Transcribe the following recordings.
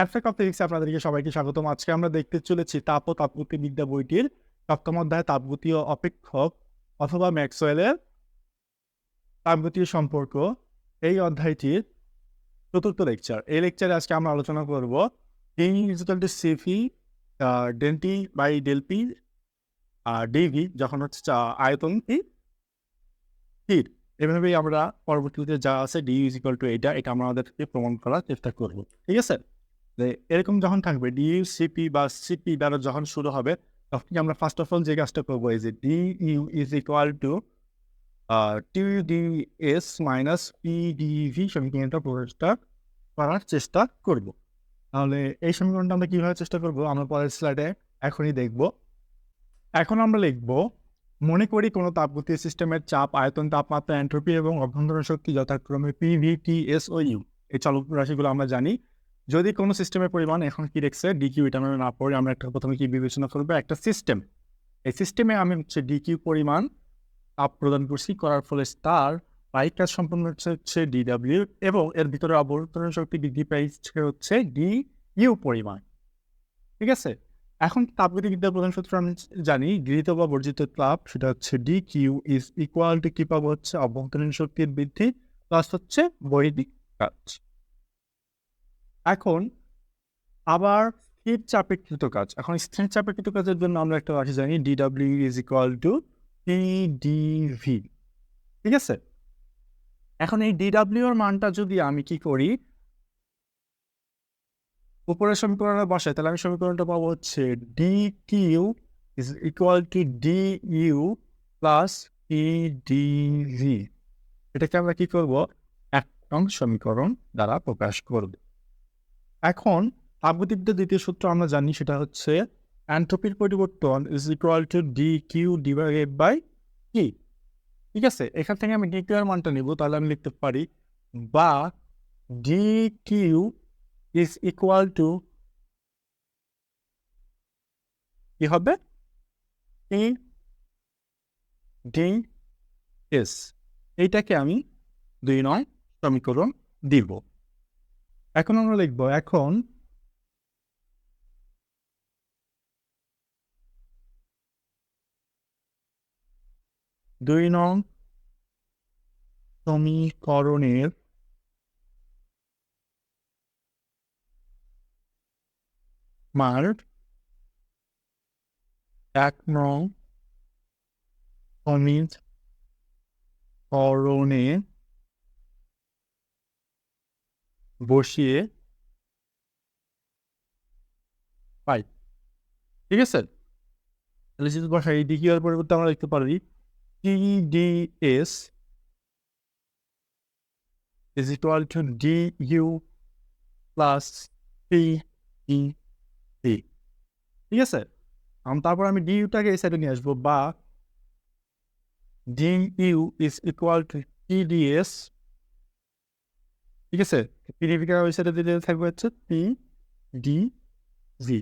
Abstract of আপনাদেরকে সবাইকে স্বাগতম। আজকে আমরা দেখতে চলেছি তাপ ও বইটির সপ্তম অধ্যায় তাপগতীয় অপেক্ষক অথবা ম্যাক্সওয়েলের তাপগতীয় সম্পর্ক। এই অধ্যায়টির চতুর্থ লেকচার। এই লেকচারে আজকে আমরা আলোচনা করব টি সিফি ডেন্টি বাই ডেলপি ডিভি যখন হচ্ছে আয়তন স্থির এভাবেই আমরা পরবর্তীতে যা আছে ডি ইজিক্যাল টু এটা এটা আমরা আমাদেরকে প্রমাণ করার চেষ্টা করব। ঠিক আছে? যে এরকম যখন থাকবে ডি সিপি বা সিপি দ্বারা যখন শুরু হবে, তখন আমরা ফার্স্ট অফ অল যে কাজটা করব, এই যে D U is equal to T D S minus P D V সমীকরণটা প্রকাশটা করার চেষ্টা করব। তাহলে এই সমীকরণটা আমরা কীভাবে চেষ্টা করব, আমরা পরের স্লাইডে এখনই দেখব। এখন আমরা লিখব, মনে করি কোনো তাপগতীয় সিস্টেমের চাপ, আয়তন, তাপমাত্রা এন্ট্রপি এবং অভ্যন্তরীণ শক্তি যথাক্রমে পি ভি টি এস ও ইউ এই চলক রাশিগুলো আমরা জানি। যদি কোনো সিস্টেমের পরিমাণ এখন কি রেখেছে ডিকিউ এটা আমরা না পড়ে আমরা একটা প্রথমে কি বিবেচনা করব? একটা সিস্টেম এই সিস্টেমে আমি হচ্ছে ডিকিউ পরিমাণ আপ প্রদান করছি করার ফলে তার পাইক কাজ সম্পন্ন হচ্ছে হচ্ছে ডিডাব্লিউ এবং এর ভিতরে অবতরণ শক্তি বৃদ্ধি পাইছে হচ্ছে ডি ইউ পরিমাণ। ঠিক আছে? এখন তাপগতিবিদ্যার প্রধান সূত্র আমি জানি, গৃহীত বা বর্জিত তাপ, সেটা হচ্ছে D Q is equal to কি পাবো হচ্ছে? অভ্যন্তরীণ শক্তির বৃদ্ধি প্লাস হচ্ছে বৈদিক কাজ। এখন আবার স্থির চাপেকৃত কাজ। এখন স্থির চাপেকৃত কাজের জন্য আমরা একটা রাশি জানি D W is equal to P D V ঠিক আছে? এখন এই ডিডাব্লিউ এর মানটা যদি আমি কি করি, উপরের সমীকরণে বসাই তাহলে আমি সমীকরণটা পাবো হচ্ছে D Q is equal to D U plus P D V এটাকে আমরা কি করব? এক সমীকরণ দ্বারা প্রকাশ করব। এখন তাপগতিবিদ্যার দ্বিতীয় সূত্র আমরা জানি সেটা হচ্ছে অ্যান্ট্রপির পরিবর্তন is equal to D Q divided by কি ঠিক আছে? এখান থেকে আমি ডি কিউ এর মানটা নিব, তাহলে আমি লিখতে পারি বা D Q is equal to কি হবে? ই ডি এস এইটাকে আমি দুই নয় সমীকরণ দিব। এখন আমরা লিখব এখন দুই নং সমীকরণের মান এক নং সমীকরণে বসিয়ে পাই। ঠিক আছে? তাহলে যদি বসাই ডি কিউ এর পরিবর্তে আমরা লিখতে পারি T D S is equal to D U plus P ই টি ঠিক আছে? তারপর আমি ডি ইউটাকে এই সাইডে নিয়ে আসব বা D U is equal to T D S ঠিক আছে? পিডিভিকে ওই সাইডে দিলে থাকবে হচ্ছে পি ডি জি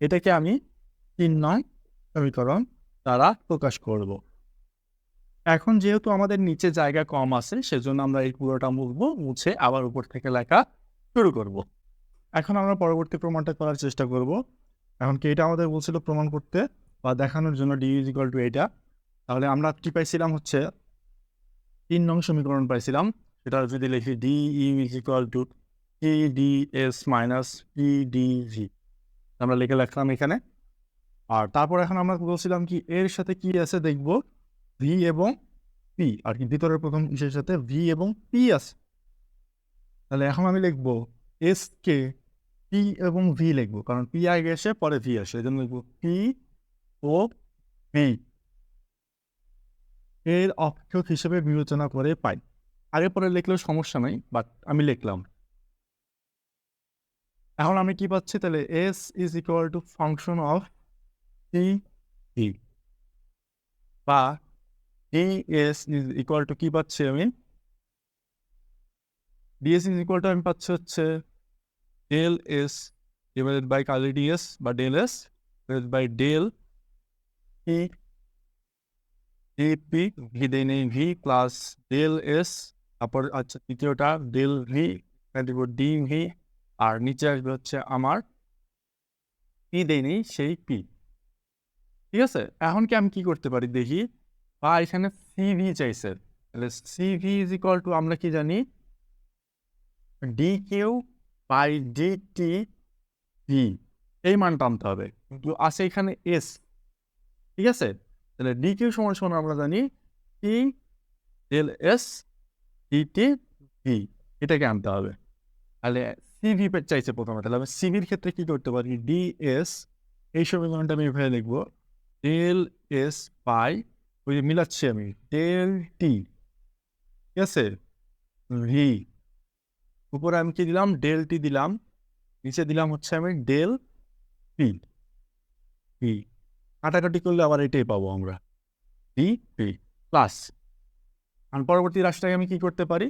এটাকে আমি তিন নয় সমীকরণ দ্বারা প্রকাশ করব। এখন যেহেতু আমাদের নিচে জায়গা কম আছে, সেজন্য আমরা এই পুরোটা মুছবো মুছে আবার উপর থেকে লেখা শুরু করব। এখন আমরা পরবর্তী প্রমাণটা করার চেষ্টা করব। এখন কি এটা আমাদের বলছিল প্রমাণ করতে বা দেখানোর জন্য ডি ইজ ইকুয়াল টু এটা? তাহলে আমরা কি পাইছিলাম হচ্ছে? তিন নং সমীকরণ পাইছিলাম। সেটা যদি লিখি D U is equal to P D S minus P D V আমরা লিখে রাখলাম এখানে। আর তারপর এখন আমরা বলছিলাম কি, এর সাথে কি আছে দেখব? ভি এবং পি আর কি, ভিতরের প্রথম ইসের সাথে ভি এবং পি আছে। তাহলে এখন আমি লিখব এস কে পি এবং ভি লিখব, কারণ পি আগে এসে পরে ভি আসে এই জন্য লিখব পি ও ভি এর অক্ষক হিসেবে বিবেচনা করে পাই। আগে পরে লিখলেও সমস্যা নাই বাট আমি লিখলাম। এখন আমি কি পাচ্ছি? তাহলে S is equal to function of T E বা D S is equal to কি পাচ্ছি আমি? ডিএস ইজ ইকুয়াল টু আমি পাচ্ছি হচ্ছে ডেল এস ডিভাইডেড বাই কালি ডিএস বা del S by del E D P V দেই নেই ভি প্লাস ডেল এস তারপর আচ্ছা তৃতীয়টা ডেল ভি দিব ডি ভি আর নিচে আসবে হচ্ছে আমার পি দেয়নি সেই পি। ঠিক আছে? এখন কি আমি কি করতে পারি দেখি? বা এখানে সিভি চাইছে। তাহলে সিভি ইজ ইকুয়াল টু আমরা কি জানি? D Q by D T V এই মানটা আনতে হবে। কিন্তু আছে এখানে এস ঠিক আছে? তাহলে ডি কিউ সমান সমান আমরা জানি T del S D T V এটাকে আনতে হবে। তাহলে সিভি চাইছে প্রথমে। তাহলে আমি সিভির ক্ষেত্রে কি করতে পারি? ডি এস এই সমীকরণটা আমি এভাবে লিখব। ডেল এস পাই, ওই যে মিলাচ্ছি আমি। ডেল টি ঠিক আছে? ভি উপরে আমি কি দিলাম? ডেল টি দিলাম। নিচে দিলাম হচ্ছে আমি ডেল পি পি কাটাকাটি করলে আবার এটাই পাবো আমরা। ডি পি প্লাস আর পরবর্তী রাশিটাকে আমি কি করতে পারি?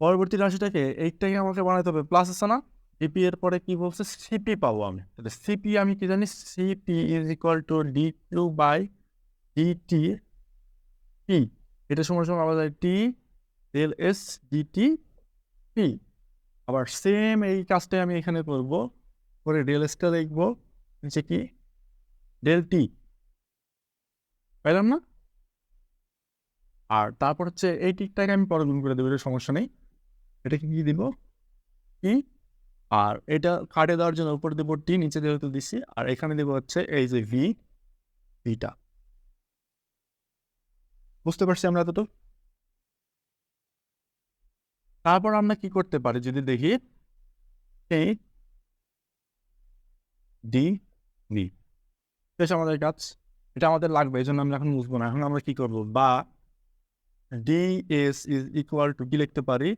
পরবর্তী রাশিটাকে এইটাকে আমাকে বানাতে হবে। প্লাস আছে না? ডিপি এর পরে কি বলছে? সিপি পাবো আমি। তাহলে সিপি আমি কি জানি? C P is equal to D Q by D T P এটা সময় সময় আমরা T del S D T P আবার সেম এই কাজটাই আমি এখানে করব। করে ডেল এসটা লিখব। নিচে কি? ডেল টি পাইলাম না? আর তারপর হচ্ছে এই টিকটাকে আমি পরে গুণ করে দেবো এটা সমস্যা নেই। এটাকে কি দিব? টি আর এটা কাটে দেওয়ার জন্য উপরে দেবো টি নিচে যেহেতু দিচ্ছি আর এখানে দেবো হচ্ছে এই যে ভি ভিটা বুঝতে পারছি আমরা এতটুকু? তারপর আমরা কি করতে পারি? যদি দেখি এই ডি ডি শেষ আমাদের কাজ। এটা আমাদের লাগবে এই জন্য আমরা এখন বুঝব না। এখন আমরা কি করব? বা D S is equal to কি লিখতে পারি?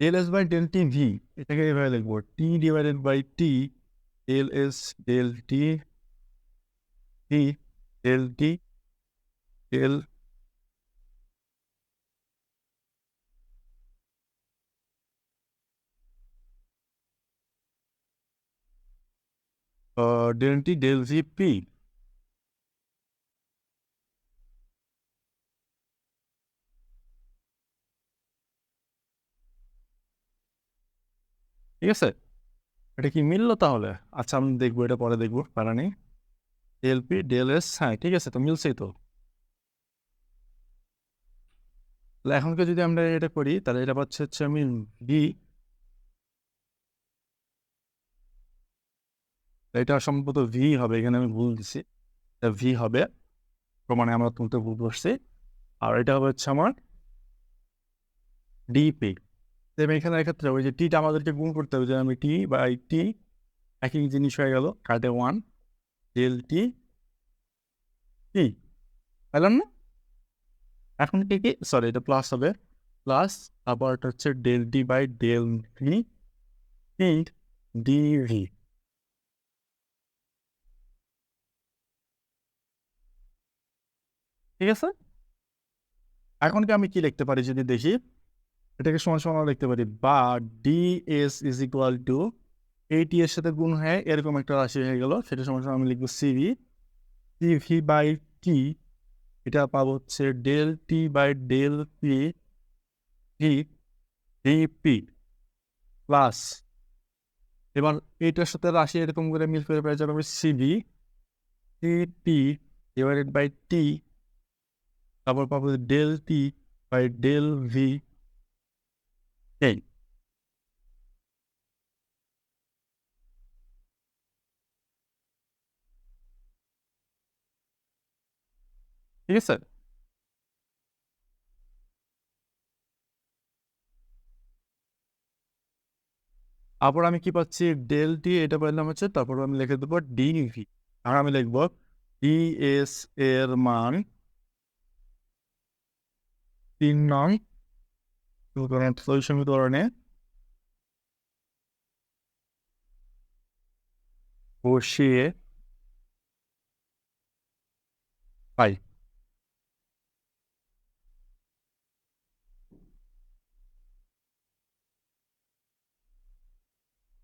Del S by del T V এটাকে এভাবে লিখব। T divided by T del S del T T del T del del T del V ঠিক আছে? এটা কি মিললো তাহলে? আচ্ছা আমি দেখব, এটা পরে দেখব প্যারা নেই। ডেল পি ডেল এস হ্যাঁ ঠিক আছে, তো মিলছেই তো। এখনকে যদি আমরা এটা করি, তাহলে এটা পাচ্ছে হচ্ছে আমি বি এটা সম্ভবত ভি হবে, এখানে আমি ভুল দিছি। এটা ভি হবে, প্রমাণে আমরা তুলতে ভুল করছি। আর এটা হবে হচ্ছে আমার ডিপি সেম এখানে ক্ষেত্রে ওই যে টিটা আমাদেরকে গুণ করতে হবে যে আমি টি বাই টি একই জিনিস হয়ে গেল, কাটে ওয়ান ডেল টি টি পেলাম না? এখন কি কি? সরি এটা প্লাস হবে প্লাস আবার এটা হচ্ছে del T by del V T D V ঠিক আছে? এখন কি আমি কি লিখতে পারি যদি দেখি? এটাকে সমান সমান লিখতে পারি বা D S is equal to এইটি এর সাথে গুণ হয়ে এরকম একটা রাশি হয়ে গেল, সেটা সমান সমান আমি লিখব সিভি সিভি বাই টি এটা পাবো হচ্ছে del T by del P V D P plus এবার এইটার সাথে রাশি এরকম করে মিল করে পেয়ে যাবে C V T T divided by T তারপর পাবো del T by del V এই ঠিক আছে তারপর আমি কি পাচ্ছি? ডেল টি এটা বললাম হচ্ছে, তারপর আমি লিখে দেবো ডিভি আর আমি লিখব ডি এস এর মান তিন নং ওই সমীকরণে বসিয়ে পাই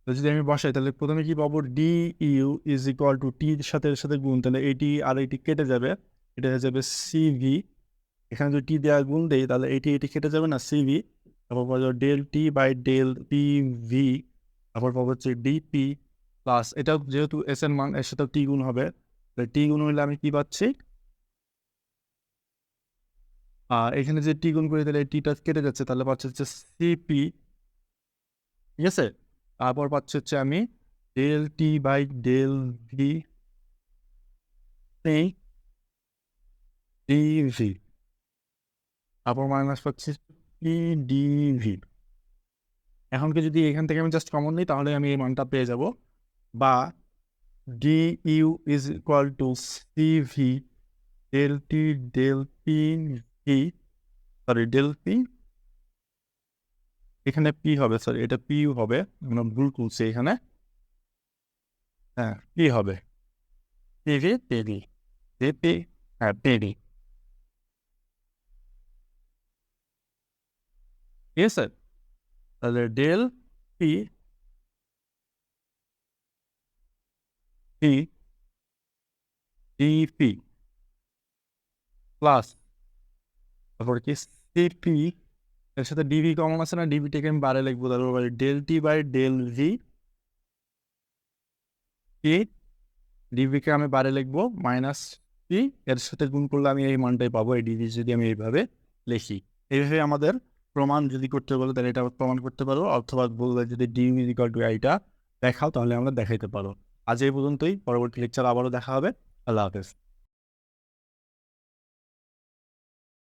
যদি আমি বসাই তাহলে প্রথমে কি পাবো? D U is equal to টির সাথে, এর সাথে গুণ। তাহলে এটি আর এটি কেটে যাবে। এটা হয়ে যাবে সিভি এখানে যদি টি দেওয়া গুণ দেই, তাহলে এটি এটি কেটে যাবে না? সিভি তারপর বলা del T by del P V তারপর পাবো হচ্ছে ডিপি প্লাস এটা যেহেতু এস এর মান, এর সাথে টি গুণ হবে টি গুণ হইলে আমি কি পাচ্ছি? আর এখানে যে টি গুণ করে দিলে টিটা কেটে যাচ্ছে, তাহলে পাচ্ছে হচ্ছে সিপি ঠিক আছে? তারপর পাচ্ছি হচ্ছে আমি del T by del V D V তারপর মাইনাস পাচ্ছি পি ডিভি এখন কি যদি এখান থেকে আমি জাস্ট কমন নিই, তাহলে আমি এই মানটা পেয়ে যাব। বা D U is equal to C V del T del P V sorry del P এখানে পি হবে সরি এটা পি হবে। আমরা ভুল তুলছি এখানে। হ্যাঁ পি হবে। পিভি পিভি পিপি হ্যাঁ পিভি ঠিক আছে তাহলে del P P D P plus তারপর কি সিপি এর সাথে ডিভি কমন আছে না? ডিভিটাকে আমি বারে লিখব তারপর del T by del V P ডিভিকে আমি বারে লিখব মাইনাস পি এর সাথে গুণ করলে আমি এই মানটাই পাবো, এই ডিভি যদি আমি এইভাবে লিখি। এইভাবে আমাদের প্রমাণ যদি করতে বলো, তাহলে এটা প্রমাণ করতে পারো। অথবা বললে যদি ডিভি ইকাল টু আইটা দেখাও, তাহলে আমরা দেখাইতে পারো। আজ এই পর্যন্তই। পরবর্তী লেকচার আবারও দেখা হবে। আল্লাহ হাফেজ।